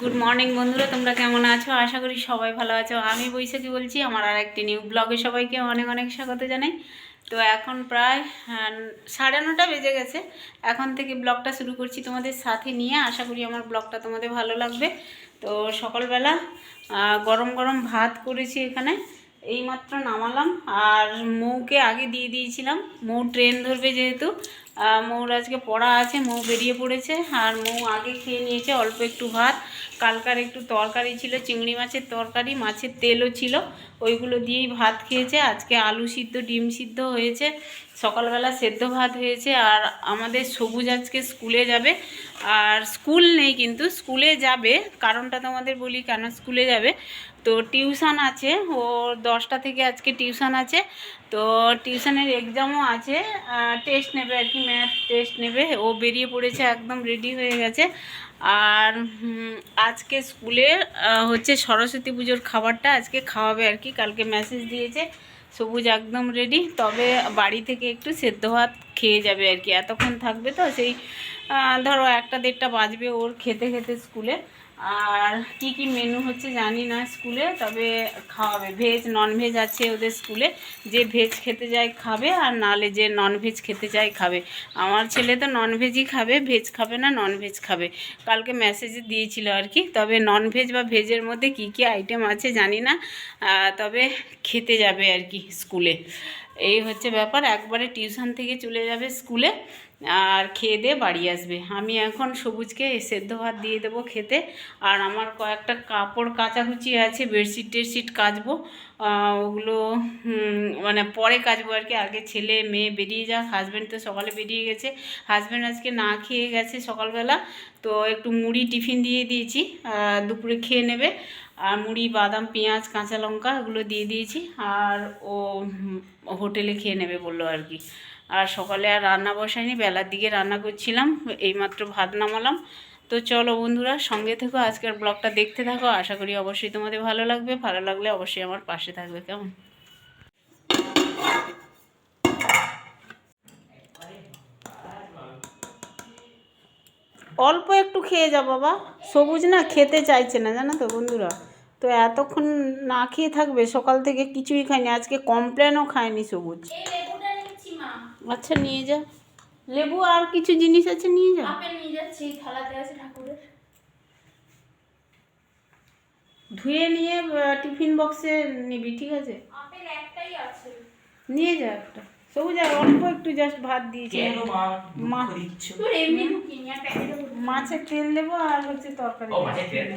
Good morning বন্ধুরা, তোমরা কেমন আছো? আশা করি সবাই ভালো আছো। আমি বৈশাখী বলছি, আমার আর একটি নিউ ব্লগে সবাইকে অনেক অনেক স্বাগত জানাই। তো এখন প্রায় সাড়ে নটা বেজে গেছে। এখন থেকে ব্লগটা শুরু করছি তোমাদের সাথে নিয়ে। আশা করি আমার ব্লগটা তোমাদের ভালো লাগবে। তো সকালবেলা গরম গরম ভাত করেছি এখানে। এইমাত্র নামালাম। আর মৌকে আগে দিয়ে দিয়েছিলাম। মৌ ট্রেন ধরবে যেহেতু। মৌর আজকে পড়া আছে, মৌ বেরিয়ে পড়েছে, আর মৌ আগে খেয়ে নিয়েছে অল্প একটু ভাত। কালকার একটু তরকারি ছিল, চিংড়ি মাছের তরকারি, মাছের তেলও ছিল, ওইগুলো দিয়েই ভাত খেয়েছে। আজকে আলু সিদ্ধ, ডিম সিদ্ধ হয়েছে, সকালবেলা সেদ্ধ ভাত হয়েছে, আর আমাদের সবুজ আজকে স্কুলে যাবে। আর স্কুল নেই কিন্তু, স্কুলে যাবে, কারণটা তোমাদের বলি কেন স্কুলে যাবে। তো টিউশন আছে, ও দশটা থেকে আজকে টিউশন আছে, তো টিউশনের এক্সামও আছে টেস্ট নেবে আর কি ম্যাথ টেস্ট নেবে, ও বেরিয়ে পড়েছে, একদম রেডি হয়ে গেছে, আর আজকে স্কুলে হচ্ছে সরস্বতী পুজোর খাবারটা আজকে খাওয়াবে আর কি, কালকে মেসেজ দিয়েছে, সবুজ একদম রেডি তবে বাড়ি থেকে একটু সেদ্ধ ভাত খেয়ে যাবে আর কি, এতক্ষণ থাকবে তো, সেই ধরো একটা দেড়টা বাজবে ওর খেতে খেতে স্কুলে আর কি কি মেনু হচ্ছে জানি না স্কুলে, তবে খাওয়াবে। ভেজ নন ভেজ আছে ওদের স্কুলে। যে ভেজ খেতে যায় খাবে, আর নালে যে নন ভেজ খেতে যায় খাবে। আমার ছেলে তো নন ভেজই খাবে ভেজ খাবে না নন ভেজ খাবে। কালকে মেসেজে দিয়েছিল আর কি, তবে নন ভেজ বা ভেজের মধ্যে কি কি আইটেম আছে জানি না। তবে খেতে যাবে আর কি স্কুলে। এই হচ্ছে ব্যাপার। একবারে টিউশন থেকে চলে যাবে স্কুলে। আর খেয়ে দিয়ে বাড়ি আসবে। আমি এখন সবুজকে সেদ্ধ ভাত দিয়ে দেবো খেতে। আর আমার কয়েকটা কাপড় কাচাকুচি আছে, বেডশিট টেডশিট কাচবো। ওগুলো মানে পরে কাচবো আর কি। আগে ছেলে, মেয়ে বেরিয়ে যাক হাজব্যান্ড তো সকালে বেরিয়ে গেছে। হাজব্যান্ড আজকে না খেয়ে গেছে সকালবেলা, তো একটু মুড়ি টিফিন দিয়ে দিয়েছি। দুপুরে খেয়ে নেবে। আর মুড়ি, বাদাম, পেঁয়াজ, কাঁচা লঙ্কা এগুলো দিয়ে দিয়েছি। আর ও হোটেলে খেয়ে নেবে বলল আর কি। আর সকালে আর রান্না বসাইনি, বেলার দিকে রান্না করছিলাম, এইমাত্র ভাত নামালাম। তো চলো বন্ধুরা, সঙ্গে থেকো, আজকের ব্লগটা দেখতে থাকো, আশা করি অবশ্যই তোমাদের ভালো লাগবে, ভালো লাগলে অবশ্যই আমার পাশে থাকবে, কেমন? অল্প একটু খেয়ে যা বাবা, সবুজ না খেতে চাইছে না, জানো তো বন্ধুরা। তো এতক্ষণ না খেয়ে থাকবে, সকাল থেকে কিছুই খায়নি আজকে কমপ্লেনও খায়নি সবুজ এই লেবুটা নিচ্ছি মা আচ্ছা নিয়ে যা। লেবু আর কিছু জিনিস আছে নিয়ে যা। আপেল নিয়ে যাচ্ছি থালাতে আছে ঠাকুরের। ধুয়ে নিয়ে টিফিন বক্সে নিবি ঠিক আছে? আপেল একটাই আছে। নিয়ে যা একটা। সবুজ আর অল্প একটু জাস্ট ভাত দিয়েছি। কেন মা? মা দিচ্ছ। তোর এমনি ঢুকিনি আর প্যাকেটে মাছের তেল দেবো আর হচ্ছে তরকারি ও মাছের তেল।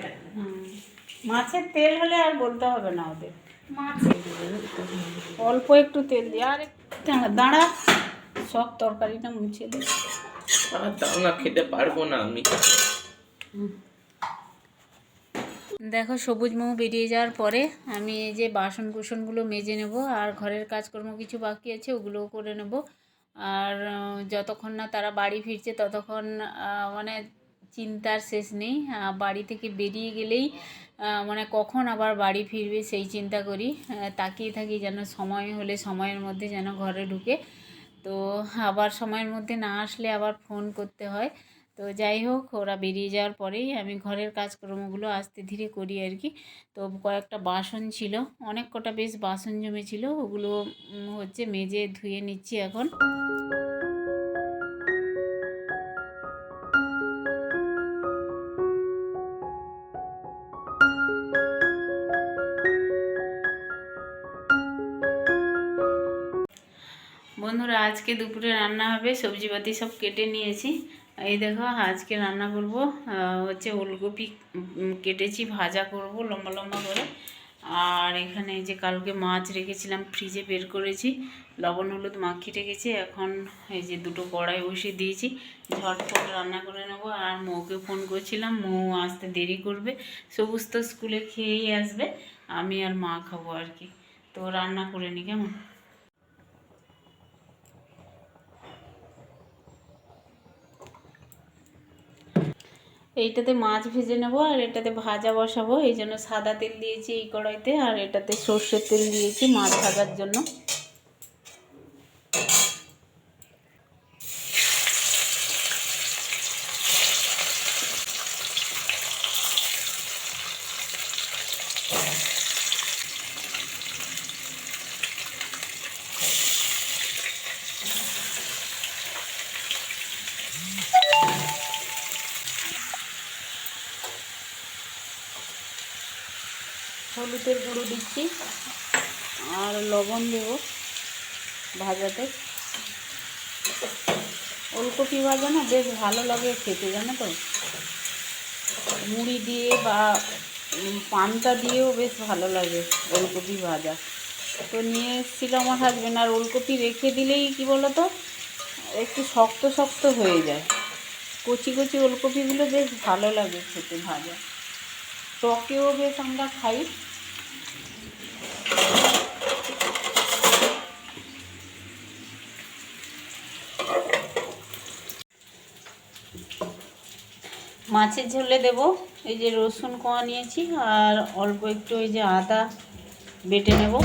মাছের তেল হলে আর বলতে হবে না ওদের। মাছ অল্প একটু তেল দিয়ে আর দাঁড়া। সব তরকারিটা মুছে দিই আর দাও না খেতে পারব না আমি। দেখো সবুজ মৌ বেরিয়ে যাওয়ার পরে আমি এই যে বাসন কুসনগুলো মেজে নেব আর ঘরের কাজকর্ম কিছু বাকি আছে ওগুলোও করে নেব। আর যতক্ষণ না তারা বাড়ি ফিরছে ততক্ষণ মানে চিন্তার শেষ নেই। বাড়ি থেকে বেরিয়ে গেলেই মানে কখন আবার বাড়ি ফিরবে সেই চিন্তা করি। তাকিয়ে থাকি যেন সময় হলে সময়ের মধ্যে যেন ঘরে ঢুকে। তো আবার সময়ের মধ্যে না আসলে আবার ফোন করতে হয়। তো যাই হোক, ওরা বেরিয়ে যাওয়ার পরেই আমি ঘরের কাজকর্মগুলো আস্তে ধীরে করি আর কি। তো কয়েকটা বাসন ছিল, অনেক কটা বেশ বাসন জমেছিল, ওগুলো হচ্ছে মেজে ধুয়ে নিচ্ছি এখন। বন্ধুরা, আজকে দুপুরে রান্না হবে, সবজিপাতি সব কেটে নিয়েছি। এই দেখো, আজকে রান্না করব হচ্ছে ওলকপি কেটেছি, ভাজা করব লম্বা লম্বা করে। আর এখানে যে কালকে মাছ রেখেছিলাম, ফ্রিজে বের করেছি, লবণ হলুদ মাখিয়ে রেখেছি, এখন এই যে দুটো কড়াই বসিয়ে দিয়েছি, ঝটপট রান্না করে নেব। আর মৌকে ফোন করছিলাম, মৌ আসতে দেরি করবে, সবুজ তো স্কুলে খেয়েই আসবে, আমি আর মা খাব আর কি। তো রান্না করে নি, কেমন? এইটাতে মাছ ভেজে নেব আর এটাতে ভাজা বসাবো। এই জন্য সাদা তেল দিয়েছি এই কড়াইতে আর এটাতে সর্ষের তেল দিয়েছি মাছ ভাজার জন্য। হলুদের গুঁড়ো দিচ্ছি। আর লবণ দেব ভাজাতে। ওলকপি ভাজা না বেশ ভালো লাগে খেতে, জানো তো? মুড়ি দিয়ে বা পান্তা দিয়েও বেশ ভালো লাগে ওলকপি ভাজা। তো নিয়ে এসেছিল আমার হাজবেন্ড আর ওলকপি রেখে দিলেই কি বলো তো একটু শক্ত শক্ত হয়ে যায়। কচি কচি ওলকপিগুলো বেশ ভালো লাগে খেতে ভাজা। টকেও বেশ আমরা খাই। মাছের ঝোলে দেব। এই যে রসুন কোয়া নিয়েছি আর অল্প একটু ওই যে আদা বেটে নেব।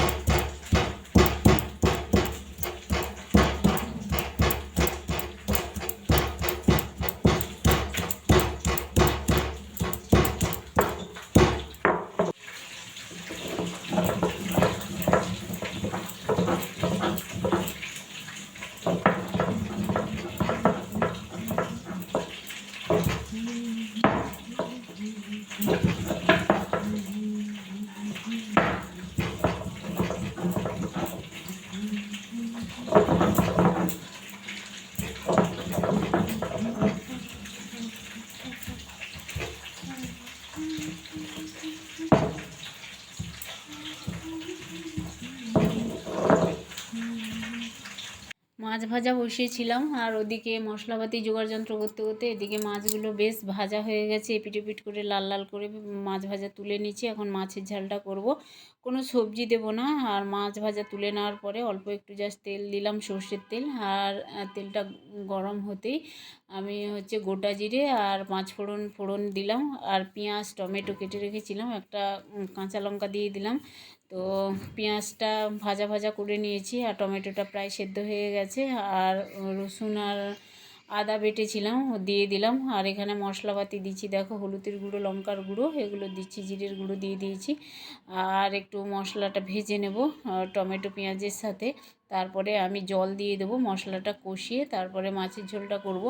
মাছ ভাজা বসিয়েছিলাম, আর ওদিকে মশলাপাতি জোগাড় যন্ত্র করতে করতে এদিকে মাছগুলো বেশ ভাজা হয়ে গেছে এপিট এপিট করে লাল লাল করে মাছ ভাজা তুলে নিচ্ছি, এখন মাছের ঝালটা করব। কোনো সবজি দেব না। আর মাছ ভাজা তুলে নেওয়ার পরে অল্প একটু জাস্ট তেল দিলাম সর্ষের তেল। আর তেলটা গরম হতেই আমি হচ্ছে গোটা জিরে আর পাঁচ ফোড়ন ফোড়ন দিলাম। আর পেঁয়াজ, টমেটো কেটে রেখেছিলাম। একটা কাঁচা লঙ্কা দিয়ে দিলাম। তো পেঁয়াজটা ভাজা ভাজা করে নিয়েছি। আর টমেটোটা প্রায় সেদ্ধ হয়ে গেছে। আর রসুন আর আদা বেটেছিলাম দিয়ে দিলাম। আর এখানে মশলাপাতি দিচ্ছি। দেখো, হলুদের গুঁড়ো, লঙ্কার গুঁড়ো, এগুলো দিচ্ছি, জিরের গুঁড়ো দিয়ে দিয়েছি। আর একটু মশলাটা ভেজে নেব টমেটো পেঁয়াজের সাথে। তারপরে আমি জল দিয়ে দেবো, মশলাটা কষিয়ে তারপরে মাছের ঝোলটা করব।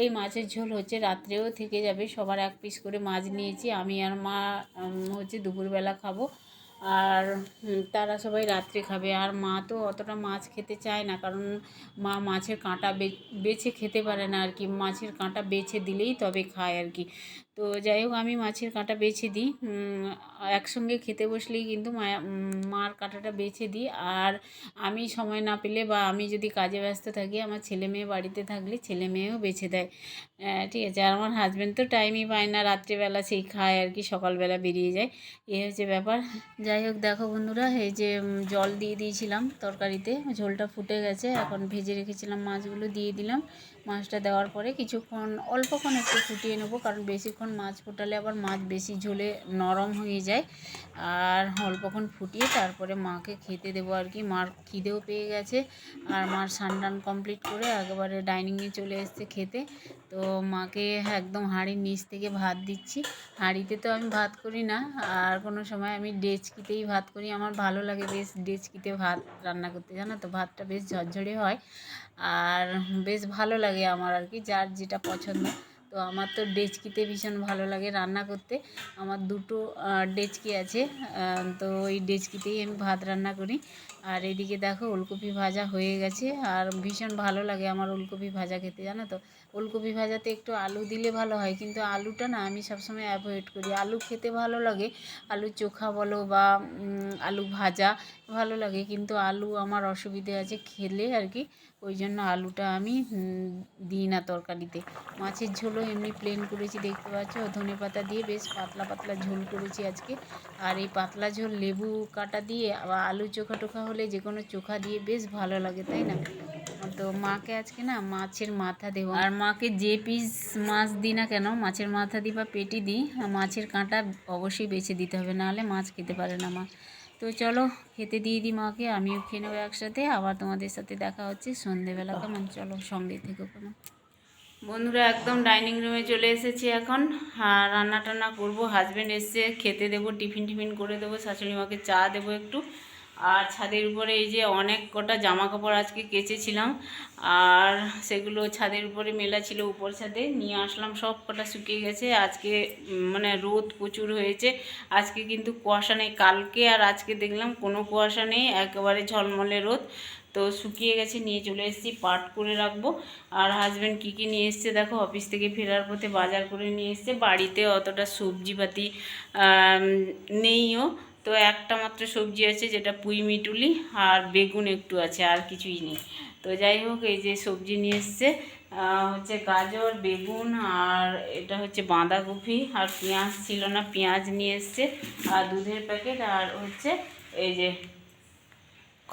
এই মাছের ঝোল হচ্ছে রাত্রেও থেকে যাবে। সবার এক পিস করে মাছ নিয়েছি। আমি আর মা হচ্ছে দুপুরবেলা খাব। আর তারা সবাই রাত্রে খাবে। আর মা তো অতটা মাছ খেতে চায় না, কারণ মা মাছের কাঁটা বেছে খেতে পারে না আর কি। মাছের কাঁটা বেছে দিলেই তবে খায় আর কি। তো যাই হোক আমি মাছের কাঁটা বেছে দিই। একসঙ্গে খেতে বসলেই কিন্তু মার কাঁটাটা বেছে দিই। আর আমি সময় না পেলে বা আমি যদি কাজে ব্যস্ত থাকি, আমার ছেলে মেয়ে বাড়িতে থাকলে ছেলে মেয়েও বেছে দেয়। ঠিক আছে, আর আমার হাজব্যান্ড তো টাইমই পায় না, রাত্রিবেলা সেই খায় আর কি, সকালবেলা বেরিয়ে যায়। এই হচ্ছে ব্যাপার। যাই হোক দেখো বন্ধুরা, এই যে জল দিয়ে দিয়েছিলাম তরকারিতে, ঝোলটা ফুটে গেছে, এখন ভেজে রেখেছিলাম মাছগুলো, দিয়ে দিলাম। মাছটা দেওয়ার পরে কিছুক্ষণ, অল্পক্ষণ একটু ফুটিয়ে নেব, কারণ বেশিক্ষণ মাছ ফোটালে আবার মাছ বেশি ঝোলে নরম হয়ে যায়। আর অল্পক্ষণ ফুটিয়ে তারপরে মাকে খেতে দেবো আর কি। মার খিদেও পেয়ে গেছে আর মার সানডান কমপ্লিট করে একেবারে ডাইনিংয়ে চলে এসছে খেতে। তো মাকে একদম হাঁড়ির নিচ থেকে ভাত দিচ্ছি। হাঁড়িতে তো আমি ভাত করি না, আর কোনো সময় আমি ডেচকিতেই ভাত করি। আমার ভালো লাগে বেশ ডেচকিতে ভাত রান্না করতে, জানো তো? ভাতটা বেশ ঝরঝরে হয়। আর বেশ ভালো লাগে আমার আর কি, যার যেটা পছন্দ। তো আমার তো ডেচকিতে ভীষণ ভালো লাগে রান্না করতে। আমার দুটো ডেচকি আছে তো ওই ডেচকিতেই আমি ভাত রান্না করি। আর এদিকে দেখো ওলকপি ভাজা হয়ে গেছে, আর ভীষণ ভালো লাগে আমার ওলকপি ভাজা খেতে, জানো তো? ওলকপি ভাজাতে একটু আলু দিলে ভালো হয়, কিন্তু আলুটা না আমি সবসময় অ্যাভয়েড করি। আলু খেতে ভালো লাগে, আলু চোখা বলো বা আলু ভাজা ভালো লাগে, কিন্তু আলু আমার অসুবিধে আছে খেলে আর কি। ওই জন্য আলুটা আমি দিই না তরকারিতে। মাছের ঝোলও এমনি প্লেন করেছি, দেখতে পাচ্ছ? ধনে পাতা দিয়ে বেশ পাতলা পাতলা ঝোল করেছি আজকে। আর এই পাতলা ঝোল লেবু কাটা দিয়ে আবার আলু চোখা টোখা হলে যে কোনো চোখা দিয়ে বেশ ভালো লাগে, তাই না? তো মাকে আজকে না মাছের মাথা দেবো। আর মাকে যে পিস মাছ দিই না কেন, মাছের মাথা দিই বা পেটি দিই মাছের কাঁটা অবশ্যই বেছে দিতে হবে, নাহলে মাছ খেতে পারে না মা। তো চলো খেতে দিয়ে দিই মাকে, আমিও খেয়ে নেব একসাথে, আবার তোমাদের সাথে দেখা হচ্ছে সন্ধেবেলা। কেমন? চলো সঙ্গে থেকে কেমন? বন্ধুরা, একদম ডাইনিং রুমে চলে এসেছি এখন। আর রান্না টান্না করব হাজব্যান্ড এসছে, খেতে দেবো, টিফিন টিফিন করে দেবো, শাশুড়ি মাকে চা দেবো একটু। আর ছাদের উপরে এই যে অনেক কটা জামা কাপড় আজকে কেচেছিলাম, আর সেগুলো ছাদের উপরে মেলা ছিল উপর ছাদে, নিয়ে আসলাম, সব কটা শুকিয়ে গেছে। আজকে মানে রোদ প্রচুর হয়েছে। আজকে কিন্তু কুয়াশা নেই, কালকে আর আজকে দেখলাম কোনো কুয়াশা নেই, একেবারে ঝলমলে রোদ। তো শুকিয়ে গেছে, নিয়ে চলে এসেছি, পাট করে রাখব। আর হাজব্যান্ড কী কী নিয়ে এসছে দেখো অফিস থেকে ফেরার পথে বাজার করে নিয়ে এসছে। বাড়িতে অতটা সবজিপাতি নেইও। তো একটা মাত্র সবজি আছে, যেটা পুঁই মিটুলি আর বেগুন একটু আছে, আর কিছুই নেই। তো যাই হোক, এই যে সবজি নিয়ে এসছে হচ্ছে গাজর, বেগুন আর এটা হচ্ছে বাঁধাকপি আর পেঁয়াজ ছিল না, পেঁয়াজ নিয়ে এসছে, আর দুধের প্যাকেট আর হচ্ছে এই যে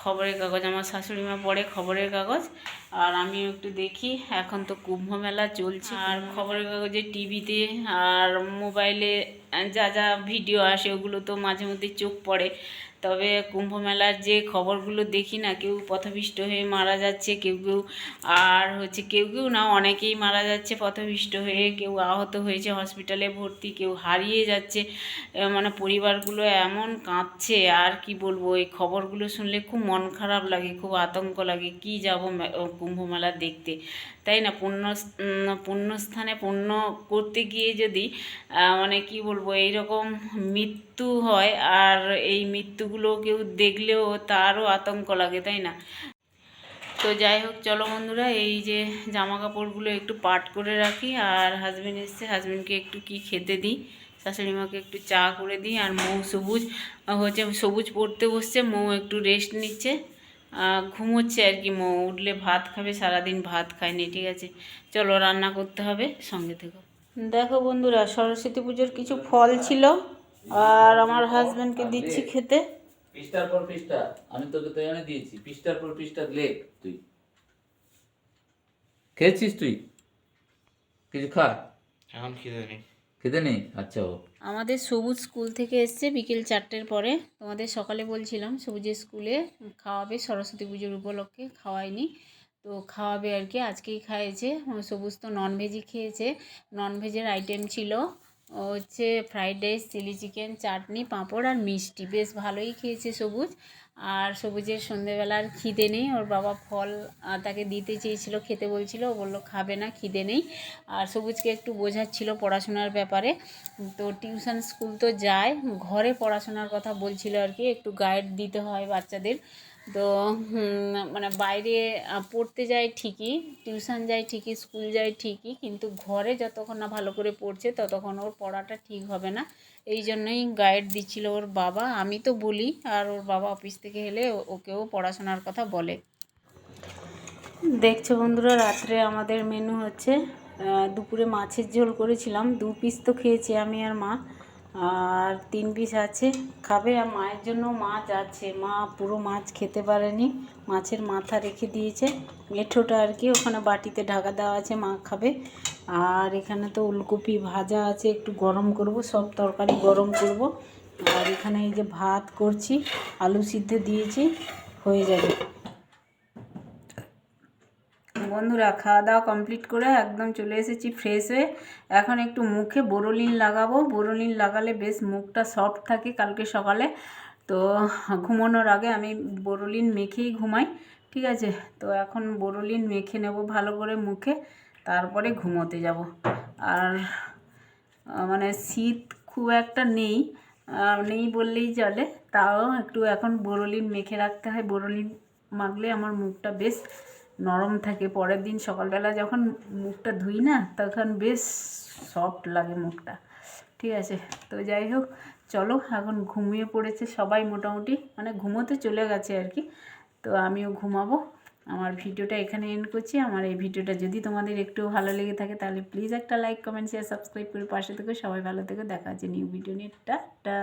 খবরের কাগজ, আমার শাশুড়ি মা পড়ে খবরের কাগজ, আর আমি একটু দেখি, এখন তো কুম্ভ মেলা চলছে। আর খবরের কাগজে টিভিতে আর মোবাইলে যা যা ভিডিও আসে, ওগুলো তো মাঝে মধ্যে চোখ পড়ে। তবে কুম্ভ মেলার যে খবরগুলো দেখি না, কেউ পথভৃষ্ট হয়ে মারা যাচ্ছে, কেউ কেউ আর হচ্ছে কেউ কেউ না, অনেকেই মারা যাচ্ছে, পথভৃষ্ট হয়ে কেউ আহত হয়েছে হসপিটালে ভর্তি, কেউ হারিয়ে যাচ্ছে মানে পরিবারগুলো এমন কাঁদছে, আর কি বলব, এই খবরগুলো শুনলে খুব মন খারাপ লাগে, খুব আতঙ্ক লাগে, কি যাব কুম্ভ মেলা দেখতে। তাই না, পুণ্য পুণ্যস্থানে পুণ্য করতে গিয়ে যদি মানে কি বলব, এইরকম মৃত্যু হয় আর এই মৃত্যুগুলো কেউ দেখলেও তারও আতঙ্ক লাগে, তাই না? তো যাই হোক, চলো বন্ধুরা, এই যে জামা কাপড়গুলো একটু পাট করে রাখি আর হাজবেন্ড এসছে। হাজবেন্ডকে একটু কি খেতে দিই? শাশুড়ি মাকে একটু চা করে দিই আর মৌ সবুজ হচ্ছে সবুজ পড়তে বসছে, মৌ একটু রেস্ট নিচ্ছে। ঘুমোচ্ছে আর কি মৌ, উঠলে ভাত খাবে, সারাদিন ভাত খায়নি, ঠিক আছে। চলো রান্না করতে হবে, সঙ্গে থেকো। দেখো বন্ধুরা, সরস্বতী পুজোর কিছু ফল ছিল। আর আমার হাজবেন্ডকে দিচ্ছি খেতে। পৃষ্ঠার পর পৃষ্ঠা। আমি তোকে তো এনে দিয়েছি। পৃষ্ঠার পর পৃষ্ঠা লেখ তুই। খেয়েছিস তুই? কিছু খা? এখন খিদে নেই। খেতে নেই? আচ্ছা ও। আমাদের সবুজ স্কুল থেকে এসছে বিকেল চারটের পরে। তোমাদের সকালে বলছিলাম সবুজের স্কুলে খাওয়াবে সরস্বতী পুজোর উপলক্ষে খাওয়ায়নি। তো খাওয়াবে আর কি। আজকেই খাইয়েছে। সবুজ তো ননভেজই খেয়েছে। ননভেজের আইটেম ছিল। হচ্ছে fried rice chilli chicken chutney papad আর মিষ্টি। বেশ ভালোই খেয়েছে সবুজ। আর সবুজের সন্ধেবেলার খিদে নেই। ওর বাবা ফল তাকে দিতে চেয়েছিল, খেতে বলছিল। ও বলল, খাবে না, খিদে নেই। আর সবুজকে একটু বোঝাচ্ছিল পড়াশোনার ব্যাপারে। তো টিউশন স্কুল তো যায়। ঘরে পড়াশোনার কথা বলছিল আর কি। একটু গাইড দিতে হয় বাচ্চাদের। তো মানে বাইরে পড়তে যায় ঠিকই, টিউশন যায় ঠিকই, স্কুল যায় ঠিকই, কিন্তু ঘরে যতক্ষণ না ভালো করে পড়ছে ততক্ষণ ওর পড়াটা ঠিক হবে না। এই জন্যই গাইড দিচ্ছিল ওর বাবা, আমি তো বলি, আর ওর বাবা অফিস থেকে এলে ওকেও পড়াশোনার কথা বলে। দেখছ বন্ধুরা, রাত্রে আমাদের মেনু হচ্ছে দুপুরে মাছের ঝোল করেছিলাম, দু পিস তো খেয়েছি আমি আর মা। আর তিন পিস আছে। খাবে আর মায়ের জন্য মাছ আছে। মা পুরো মাছ খেতে পারেনি। মাছের মাথা রেখে দিয়েছে। মেঠোটা আর কি, ওখানে বাটিতে ঢাকা দেওয়া আছে, মা খাবে। আর এখানে তো উলকপি ভাজা আছে, একটু গরম করব, সব তরকারি গরম করব। আর এখানে এই যে ভাত করছি, আলু সিদ্ধ দিয়েছি, হয়ে যাবে। বন্ধুরা, খাওয়া দাওয়া কমপ্লিট করে একদম চলে এসেছি ফ্রেশ হয়ে। এখন একটু মুখে বোরোলিন লাগাবো। বোরোলিন লাগালে বেশ মুখটা সফট থাকে কালকে সকালে। তো ঘুমানোর আগে আমি বোরোলিন মেখেই ঘুমাই, ঠিক আছে? তো এখন বোরোলিন মেখে নেব ভালো করে মুখে, তারপরে ঘুমোতে যাব। আর মানে শীত খুব একটা নেই নেই বললেই চলে। তাও একটু এখন বোরোলিন মেখে রাখতে হয়। বোরোলিন মাখলে আমার মুখটা বেশ নরম থাকে, পরের দিন সকালবেলা যখন মুখটা ধুই না, তখন বেশ সফট লাগে মুখটা। ঠিক আছে, তো যাই হোক, চলো এখন ঘুমিয়ে পড়েছে সবাই মোটামুটি। মানে ঘুমোতে চলে গেছে আর কি। তো আমিও ঘুমাবো। আমার ভিডিওটা এখানে এন্ড করছি। আমার এই ভিডিওটা যদি তোমাদের একটু ভালো লেগে থাকে, তাহলে প্লিজ একটা লাইক কমেন্ট শেয়ার সাবস্ক্রাইব করে পাশে থেকে। সবাই ভালো থেকে। দেখা হচ্ছে নিউ ভিডিও নিয়ে। টাটা!